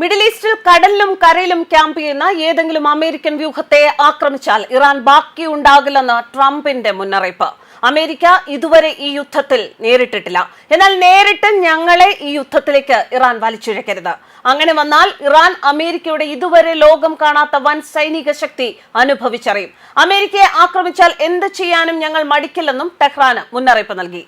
Middle ഈസ്റ്റിൽ കടലിലും കരയിലും ക്യാമ്പ് ചെയ്യുന്ന ഏതെങ്കിലും അമേരിക്കൻ വ്യൂഹത്തെ ആക്രമിച്ചാൽ ഇറാൻ ബാക്കി ബാക്കിയുണ്ടാകില്ലെന്ന് ട്രംപിന്റെ മുന്നറിയിപ്പ്. അമേരിക്ക ഇതുവരെ ഈ യുദ്ധത്തിൽ നേരിട്ടിട്ടില്ല. എന്നാൽ നേരിട്ട് ഞങ്ങളെ ഈ യുദ്ധത്തിലേക്ക് ഇറാൻ വലിച്ചിഴക്കരുത്. അങ്ങനെ വന്നാൽ ഇറാൻ അമേരിക്കയുടെ ഇതുവരെ ലോകം കാണാത്ത വൻ സൈനിക ശക്തി അനുഭവിച്ചറിയും. അമേരിക്കയെ ആക്രമിച്ചാൽ എന്ത് ചെയ്യാനും ഞങ്ങൾ മടിക്കില്ലെന്നും ടെഹ്റാന് മുന്നറിയിപ്പ് നൽകി.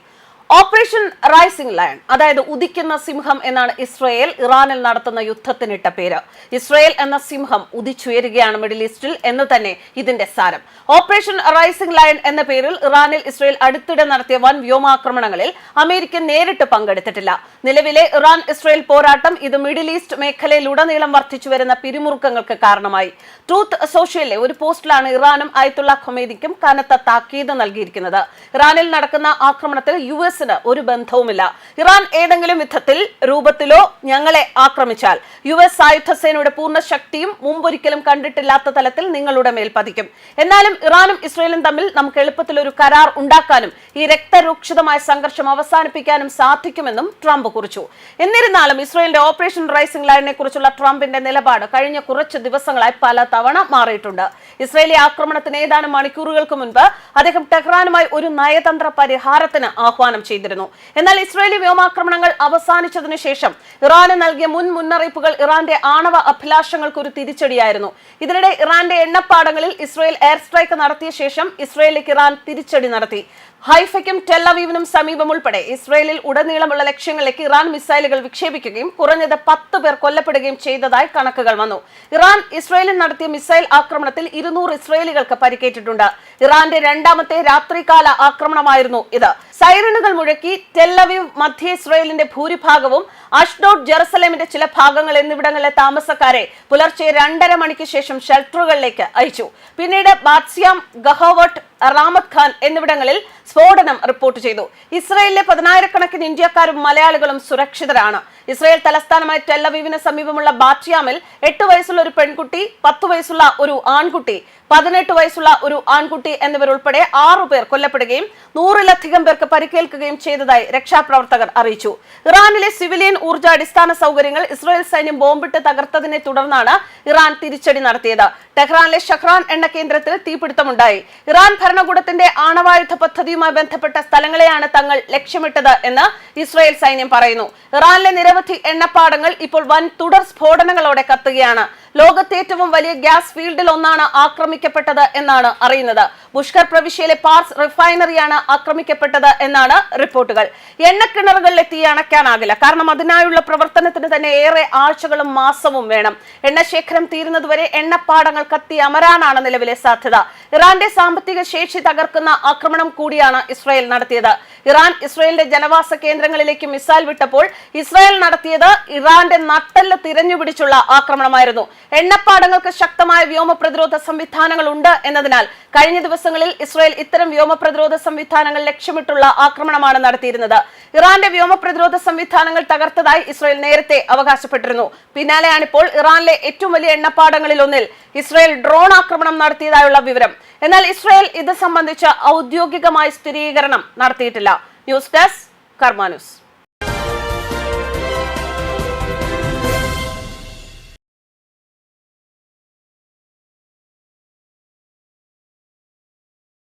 ഓപ്പറേഷൻ റൈസിംഗ് ലയൺ അതായത് ഉദിക്കുന്ന സിംഹം എന്നാണ് ഇസ്രയേൽ ഇറാനിൽ നടത്തുന്ന യുദ്ധത്തിനിട്ട പേര്. ഇസ്രയേൽ എന്ന സിംഹം ഉദിച്ചുയരുകയാണ് മിഡിൽ ഈസ്റ്റിൽ എന്ന് തന്നെ ഇതിന്റെ സാരം. ഓപ്പറേഷൻ റൈസിംഗ് ലയൺ എന്ന പേരിൽ ഇറാനിൽ ഇസ്രയേൽ അടുത്തിടെ നടത്തിയ വൻ വ്യോമാക്രമണങ്ങളിൽ അമേരിക്ക നേരിട്ട് പങ്കെടുത്തിട്ടില്ല. നിലവിലെ ഇറാൻ ഇസ്രയേൽ പോരാട്ടം ഇത് മിഡിൽ ഈസ്റ്റ് മേഖലയിലുടനീളം വർദ്ധിച്ചു വരുന്ന പിരിമുറുക്കങ്ങൾക്ക് കാരണമായി. ട്രൂത്ത് സോഷ്യലിലെ ഒരു പോസ്റ്റിലാണ് ഇറാനും അയത്തുള്ള ഖൊമേദിക്കും കനത്ത താക്കീത് നൽകിയിരിക്കുന്നത്. ഇറാനിൽ നടക്കുന്ന ആക്രമണത്തിൽ യു എസിന് ഒരു ബന്ധവുമില്ല. ഇറാൻ ഏതെങ്കിലും വിധത്തിൽ രൂപത്തിലോ ഞങ്ങളെ ആക്രമിച്ചാൽ യു എസ് സായുധ സേനയുടെ പൂർണ ശക്തിയും മുമ്പൊരിക്കലും കണ്ടിട്ടില്ലാത്ത തലത്തിൽ നിങ്ങളുടെ മേൽ പതിക്കും. എന്നാലും ഇറാനും ഇസ്രയേലും തമ്മിൽ നമുക്ക് എളുപ്പത്തിൽ ഒരു കരാർ ഉണ്ടാക്കാനും ഈ രക്തരൂക്ഷിതമായ സംഘർഷം അവസാനിപ്പിക്കാനും സാധിക്കുമെന്നും ട്രംപ് കുറിച്ചു. എന്നിരുന്നാലും ഇസ്രയേലിന്റെ ഓപ്പറേഷൻ റൈസിംഗ് ലൈനിനെ കുറിച്ചുള്ള ട്രംപിന്റെ നിലപാട് കഴിഞ്ഞ കുറച്ച് ദിവസങ്ങളായി പല തവണ മാറിയിട്ടുണ്ട്. ഇസ്രയേലി ആക്രമണത്തിന് ഏതാനും മണിക്കൂറുകൾക്ക് മുൻപ് അദ്ദേഹം ടെഹ്റാനുമായി ഒരു നയതന്ത്ര പരിഹാരത്തിന് ആഹ്വാനം ചെയ്തിരുന്നു. എന്നാൽ ഇസ്രയേലി വ്യോമാക്രമണങ്ങൾ അവസാനിച്ചതിനു ശേഷം ഇറാന് നൽകിയ മുൻ മുന്നറിയിപ്പുകൾ ഇറാന്റെ ആണവ അഭിലാഷങ്ങൾക്ക് ഒരു തിരിച്ചടിയായിരുന്നു. ഇതിനിടെ ഇറാന്റെ എണ്ണപ്പാടങ്ങളിൽ ഇസ്രയേൽ എയർ സ്ട്രൈക്ക് നടത്തിയ ശേഷം ഇസ്രയേലിലേക്ക് ഇറാൻ തിരിച്ചടി നടത്തി. ഹൈഫയ്ക്കും ടെല്ലവീവിനും സമീപം ഉൾപ്പെടെ ഇസ്രയേലിൽ ഉടനീളമുള്ള ലക്ഷ്യങ്ങളിലേക്ക് ഇറാൻ മിസൈലുകൾ വിക്ഷേപിക്കുകയും കുറഞ്ഞത് പത്ത് പേർ കൊല്ലപ്പെടുകയും ചെയ്തതായി കണക്കുകൾ വന്നു. ഇറാൻ ഇസ്രയേലിൽ നടത്തിയ മിസൈൽ ആക്രമണത്തിൽ ഇരുന്നൂറ് ഇസ്രയേലികൾക്ക് പരിക്കേറ്റിട്ടുണ്ട്. ഇറാന്റെ രണ്ടാമത്തെ രാത്രികാല ആക്രമണമായിരുന്നു ഇത്. സൈറണുകൾ മുഴക്കി ടെല്ലവീവ് മധ്യ ഇസ്രയേലിന്റെ ഭൂരിഭാഗവും അഷ്ഡോട്ട് ജെറുസലേമിന്റെ ചില ഭാഗങ്ങൾ എന്നിവിടങ്ങളിലെ താമസക്കാരെ പുലർച്ചെ രണ്ടര മണിക്ക് ശേഷം ഷെൽട്ടറുകളിലേക്ക് അയച്ചു. പിന്നീട് ബാത്സ്യാം ഗഹോവട്ട് റാമത്ത് ഖാൻ എന്നിവിടങ്ങളിൽ സ്ഫോടനം റിപ്പോർട്ട് ചെയ്തു. ഇസ്രയേലിലെ പതിനായിരക്കണക്കിന് ഇന്ത്യക്കാരും മലയാളികളും സുരക്ഷിതരാണ്. ഇസ്രയേൽ തലസ്ഥാനമായ ടെല്ലവീവിന് സമീപമുള്ള ബാറ്റിയാമിൽ എട്ട് വയസ്സുള്ള ഒരു പെൺകുട്ടി പത്ത് വയസ്സുള്ള ഒരു ആൺകുട്ടി പതിനെട്ട് വയസ്സുള്ള ഒരു ആൺകുട്ടി എന്നിവരുൾപ്പെടെ ആറുപേർ കൊല്ലപ്പെടുകയും നൂറിലധികം പേർക്ക് പരിക്കേൽക്കുകയും ചെയ്തതായി രക്ഷാപ്രവർത്തകർ അറിയിച്ചു. ഇറാനിലെ സിവിലിയൻ ഊർജ അടിസ്ഥാന സൗകര്യങ്ങൾ ഇസ്രായേൽ സൈന്യം ബോംബിട്ട് തകർത്തതിനെ തുടർന്നാണ് ഇറാൻ തിരിച്ചടി നടത്തിയത്. ടെഹ്റാനിലെ ഷഹ്റാൻ എണ്ണ കേന്ദ്രത്തിൽ തീപിടുത്തമുണ്ടായി. ഇറാൻ ഭരണകൂടത്തിന്റെ ആണവായുധ പദ്ധതിയുമായി ബന്ധപ്പെട്ട സ്ഥലങ്ങളെയാണ് തങ്ങൾ ലക്ഷ്യമിട്ടത് എന്ന് ഇസ്രായേൽ സൈന്യം പറയുന്നു. ഇറാനിലെ നിരവധി എണ്ണപ്പാടങ്ങൾ ഇപ്പോൾ വൻ തുടർ സ്ഫോടനങ്ങളോടെ കത്തുകയാണ്. ലോകത്തെ ഏറ്റവും വലിയ ഗ്യാസ് ഫീൽഡിൽ ഒന്നാണ് ആക്രമിക്കപ്പെട്ടത് എന്നാണ് അറിയുന്നത്. പുഷ്കർ പ്രവിശ്യയിലെ പാർസ് റിഫൈനറിയാണ് ആക്രമിക്കപ്പെട്ടത് എന്നാണ് റിപ്പോർട്ടുകൾ. എണ്ണക്കിണറുകളിൽ എത്തി അണയ്ക്കാനാകില്ല കാരണം അതിനായുള്ള പ്രവർത്തനത്തിന് തന്നെ ഏറെ ആഴ്ചകളും മാസവും വേണം. എണ്ണശേഖരം തീരുന്നതുവരെ എണ്ണപ്പാടങ്ങൾ കത്തി അമരാനാണ് നിലവിലെ സാധ്യത. ഇറാന്റെ സാമ്പത്തിക ശേഷി തകർക്കുന്ന ആക്രമണം കൂടിയാണ് ഇസ്രായേൽ നടത്തിയത്. ഇറാൻ ഇസ്രായേലിന്റെ ജനവാസ കേന്ദ്രങ്ങളിലേക്ക് മിസൈൽ വിട്ടപ്പോൾ ഇസ്രായേൽ നടത്തിയത് ഇറാന്റെ നട്ടെല്ല് തിരഞ്ഞുപിടിച്ചുള്ള ആക്രമണമായിരുന്നു. എണ്ണപ്പാടങ്ങൾക്ക് ശക്തമായ വ്യോമ പ്രതിരോധ സംവിധാനങ്ങൾ ഉണ്ട് എന്നതിനാൽ കഴിഞ്ഞ ദിവസങ്ങളിൽ ഇസ്രായേൽ ഇത്തരം വ്യോമ പ്രതിരോധ സംവിധാനങ്ങൾ ലക്ഷ്യമിട്ടുള്ള ആക്രമണമാണ് നടത്തിയിരുന്നത്. ഇറാന്റെ വ്യോമ പ്രതിരോധ സംവിധാനങ്ങൾ തകർത്തതായി ഇസ്രായേൽ നേരത്തെ അവകാശപ്പെട്ടിരുന്നു. പിന്നാലെയാണിപ്പോൾ ഇറാനിലെ ഏറ്റവും വലിയ എണ്ണപ്പാടങ്ങളിൽ ഒന്നിൽ ഇസ്രായേൽ ഡ്രോൺ ആക്രമണം നടത്തിയതായുള്ള വിവരം. എന്നാൽ ഇസ്രായേൽ ഇത് സംബന്ധിച്ച ഔദ്യോഗികമായ സ്ഥിരീകരണം നടത്തിയിട്ടില്ല. News desk Karma news.